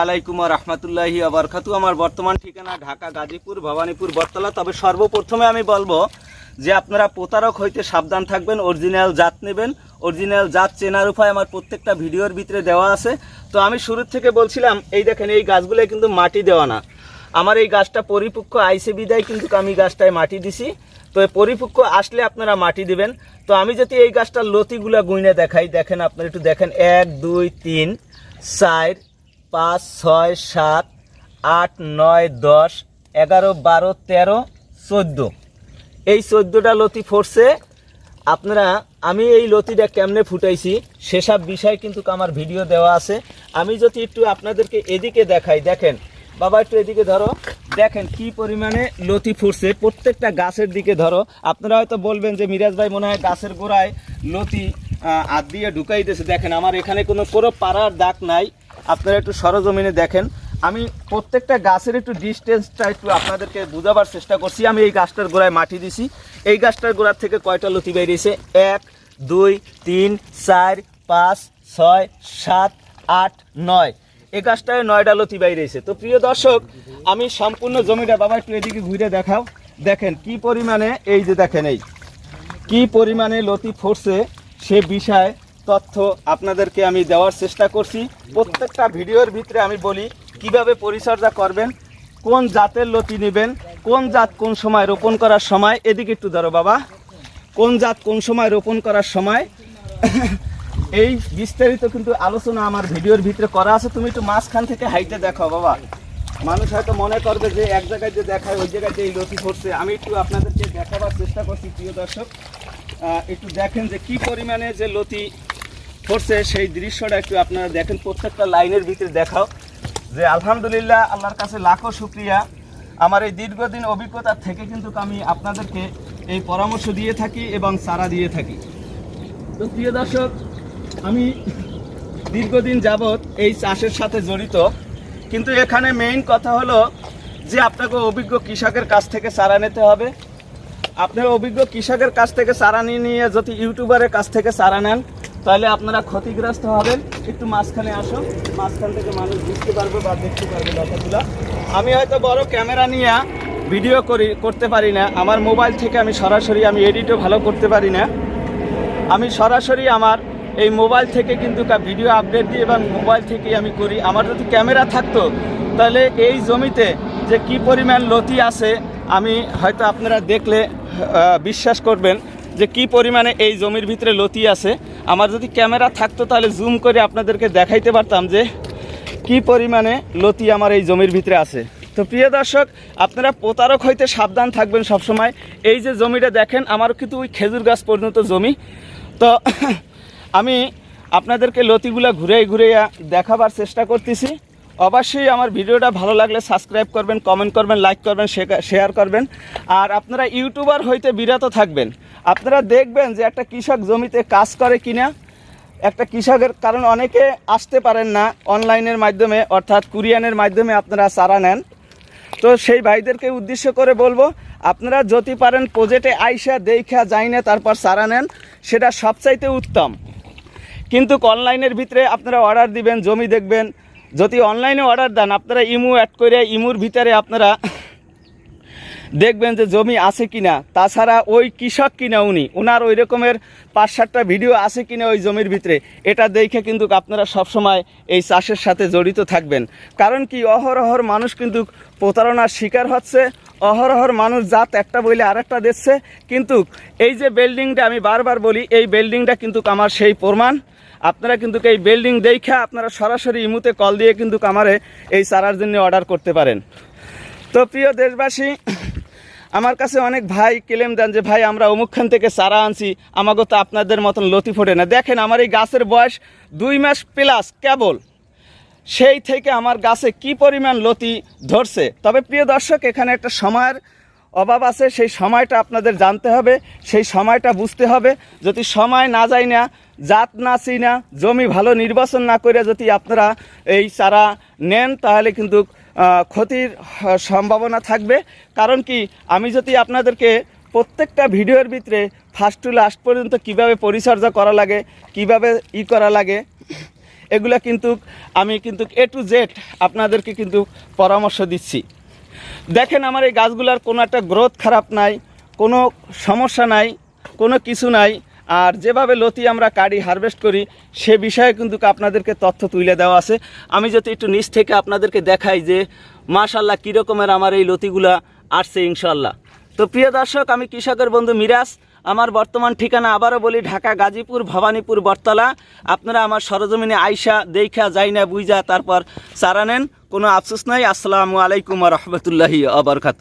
আলাইকুম রহমতুল্লাহি আবরকাতু আমার বর্তমান ঠিকানা ঢাকা, গাজীপুর, ভবানীপুর, বটতলা। তবে সর্বপ্রথমে আমি বলব যে আপনারা প্রতারক হইতে সাবধান থাকবেন, অরিজিনাল জাত নেবেন। অরিজিনাল জাত চেনার উপায় আমার প্রত্যেকটা ভিডিওর ভিতরে দেওয়া আছে। তো আমি শুরুর থেকে বলছিলাম, এই দেখেন, এই গাছগুলো কিন্তু মাটি দেওয়া না। আমার এই গাছটা পরিপক্ক আইসে বিদায় কিন্তু আমি গাছটায় মাটি দিছি। তো পরিপক্ক আসলে আপনারা মাটি দিবেন। তো আমি যদি এই গাছটার লতিগুলা গুইনে দেখাই, দেখেন আপনারা একটু দেখেন, এক, দুই, তিন, চার পাঁচ, ছয়, সাত, আট, নয়, দশ, এগারো, বারো, তেরো, চোদ্দ। এই চোদ্দোটা লতি ফোরছে আপনারা, আমি এই লতিটা কেমনে ফুটাইছি সেসব বিষয় কিন্তু আমার ভিডিও দেওয়া আছে। আমি যদি একটু আপনাদেরকে এদিকে দেখাই, দেখেন। বাবা, একটু এদিকে ধরো। দেখেন কি পরিমাণে লতি ফুটছে। প্রত্যেকটা গাছের দিকে ধরো। আপনারা হয়তো বলবেন যে, মিরাজ ভাই মনে হয় গাছের গোড়ায় লতি হাত দিয়ে ঢুকাইতেছে। দেখেন, আমার এখানে কোনো কোনো পাড়ার দাগ নাই। আপনারা একটু সরজমিনে দেখেন। আমি প্রত্যেকটা গাছের একটু ডিস্টেন্সটা একটু আপনাদেরকে বোঝাবার চেষ্টা করছি। আমি এই গাছটার গোড়ায় মাটি দিছি। এই গাছটার গোড়ার থেকে কয়টা লতি বেরিয়েছে এক, দুই, তিন, চার, পাঁচ, ছয়, সাত, আট, নয়। এই গাছটায় নয়টা লতি বাইরেছে তো প্রিয় দর্শক, আমি সম্পূর্ণ জমিটা বাবা একটু এদিকে ঘুরে দেখাও। দেখেন কি পরিমাণে, এই যে দেখেন এই, কি পরিমাণে লতি ফুটছে সে বিষয়ে তথ্য আপনাদেরকে আমি দেওয়ার চেষ্টা করছি। প্রত্যেকটা ভিডিওর ভিতরে আমি বলি কীভাবে পরিচর্যা করবেন, কোন জাতের লতি নেবেন, কোন জাত কোন সময় রোপণ করার সময়, এদিকে একটু ধরো বাবা। কোন জাত কোন সময় রোপণ করার সময়? এই বিস্তারিত কিন্তু আলোচনা আমার ভিডিওর ভিতরে করা আছে। তুমি একটু মাঝখান থেকে হাইটে দেখো বাবা। মানুষ হয়তো মনে করবে যে এক জায়গায় যে দেখায়, ওই জায়গায় যে এই লতি পড়ছে আমি একটু আপনাদেরকে দেখাবার চেষ্টা করছি, প্রিয় দর্শক। একটু দেখেন যে কি পরিমাণে যে লতি পড়ছে সেই দৃশ্যটা একটু আপনারা দেখেন, প্রত্যেকটা লাইনের ভিতরে দেখাও যে আলহামদুলিল্লাহ, আল্লাহর কাছে লাখো শুক্রিয়া। আমার এই দীর্ঘদিন অভিজ্ঞতা থেকে কিন্তু আমি আপনাদেরকে এই পরামর্শ দিয়ে থাকি এবং সারা দিয়ে থাকি। তো প্রিয় দর্শক, আমি দীর্ঘদিন যাবৎ এই চাষের সাথে জড়িত। কিন্তু এখানে মেইন কথা হলো যে আপনাকে অভিজ্ঞ কৃষকের কাছ থেকে সারা নিতে হবে। আপনার অভিজ্ঞ কৃষকের কাছ থেকে সারা নিয়ে নিয়ে যদি ইউটিউবারের কাছ থেকে সারা নেন তাহলে আপনারা ক্ষতিগ্রস্ত হবেন। একটু মাঝখানে আসো মাঝখান থেকে মানুষ বুঝতে পারবে বা দেখতে পারবে ব্যাপারগুলো। আমি হয়তো বড় ক্যামেরা নিয়ে ভিডিও করি, করতে পারি না। আমার মোবাইল থেকে আমি সরাসরি আমি এডিটও ভালো করতে পারি না। আমি সরাসরি আমার এই মোবাইল থেকে কিন্তু ভিডিও আপডেট দিই এবং মোবাইল থেকেই আমি করি। আমার যদি ক্যামেরা থাকতো, তাহলে এই জমিতে যে কি পরিমাণ লতি আছে, আমি হয়তো আপনারা দেখলে বিশ্বাস করবেন যে কি পরিমাণে এই জমির ভিতরে লতি আছে। আমার যদি ক্যামেরা থাকতো তাহলে জুম করে আপনাদেরকে দেখাইতে পারতাম যে কি পরিমাণে লতি আমার এই জমির ভিতরে আছে। তো প্রিয় দর্শক, আপনারা প্রতারক হইতে সাবধান থাকবেন সবসময়। এই যে জমিটা দেখেন আমার কিন্তু ওই খেজুর গাছ পর্যন্ত জমি। তো আমি আপনাদেরকে লতিগুলা ঘুরে ঘুরে দেখাবার চেষ্টা করতেছি। অবশ্যই আমার ভিডিওটা ভালো লাগলে সাবস্ক্রাইব করবেন কমেন্ট করবেন লাইক করবেন শেয়ার করবেন। আর আপনারা ইউটিউবার হইতে বিরত থাকবেন। আপনারা দেখবেন যে একটা কৃষক জমিতে কাজ করে কিনা। একটা কৃষকের কারণ অনেকে আসতে পারেন না অনলাইনের মাধ্যমে, অর্থাৎ কুরিয়ানের মাধ্যমে আপনারা চারা নেন। তো সেই ভাইদেরকে উদ্দেশ্য করে বলব, আপনারা যদি পারেন প্রজেক্টে আইসা দেখা যাই না, তারপর চারা নেন, সেটা সবচাইতে উত্তম। কিন্তু অনলাইনের ভিতরে আপনারা অর্ডার দিবেন, জমি দেখবেন যদি অনলাইনে অর্ডার দেন আপনারা ইমু অ্যাড করে ইমুর ভিতরে আপনারা দেখবেন যে জমি আছে কিনা। তাছাড়া ওই কৃষক কিনা উনি। ওনার ওই রকমের পাঁচ সাতটা ভিডিও আছে কিনা ওই জমির ভিতরে। এটা দেখে কিন্তু আপনারা সবসময় এই চাষের সাথে জড়িত থাকবেন। কারণ কি, অহরহর মানুষ কিন্তু প্রতারণার শিকার হচ্ছে। অহরহর মানুষ জাত একটা বলে আরেকটা দিচ্ছে। কিন্তু এই যে বিল্ডিংটা আমি বারবার বলি, এই বিল্ডিংটা কিন্তু আমার সেই প্রমাণ। আপনারা কিন্তু এই বিল্ডিং দেখে আপনারা সরাসরি ইমুতে কল দিয়ে কিন্তু আমারে এই চারার জন্য অর্ডার করতে পারেন। তো প্রিয় দেশবাসী আমার কাছে অনেক ভাই ক্লেম দেন যে, ভাই, আমরা অমুকখান থেকে চারা আনছি আমাকে তো আপনাদের মতন লতি ফোটে না। দেখেন, আমার এই গাছের বয়স দুই মাস প্লাস কেবল। সেই থেকে আমার গাছে কি পরিমাণ লতি ধরছে? তবে প্রিয় দর্শক, এখানে একটা সময়ের অভাব আছে। সেই সময়টা আপনাদের জানতে হবে, সেই সময়টা বুঝতে হবে। যদি সময় না যায় না, জাত না চিনা, জমি ভালো নির্বাচন না করে যদি আপনারা এই চারা নেন, তাহলে কিন্তু ক্ষতির সম্ভাবনা থাকবে। কারণ কি, আমি যদি আপনাদেরকে প্রত্যেকটা ভিডিওর ভিতরে ফার্স্ট টু লাস্ট পর্যন্ত কীভাবে পরিচর্যা করা লাগে, কীভাবে ই করা লাগে, এগুলো কিন্তু আমি কিন্তু এ টু জেড আপনাদেরকে কিন্তু পরামর্শ দিচ্ছি। দেখেন, আমার এই গাছগুলার কোনো একটা গ্রোথ খারাপ নাই, কোনো সমস্যা নাই, কোনো কিছু নাই। আর যেভাবে লতি আমরা কাটি হারভেস্ট করি, সে বিষয়ে কিন্তু আপনাদেরকে তথ্য তুলে দেওয়া আছে। আমি যদি একটু নিচ থেকে আপনাদেরকে দেখাই যে মাশাল্লাহ কীরকমের আমার এই লতিগুলা আসছে ইনশাল্লাহ তো প্রিয় দর্শক, আমি কৃষকের বন্ধু মিরাজ। আমার বর্তমান ঠিকানা আবারও বলি, ঢাকা, গাজীপুর, ভবানীপুর, বটতলা। আপনারা আমার সরজমিনে আইসা দেখা যাই না বুঝা তারপর চারা নেন, কোনো আফসোস নাই। আসসালামু আলাইকুম রহমতুল্লাহি আবরকাতু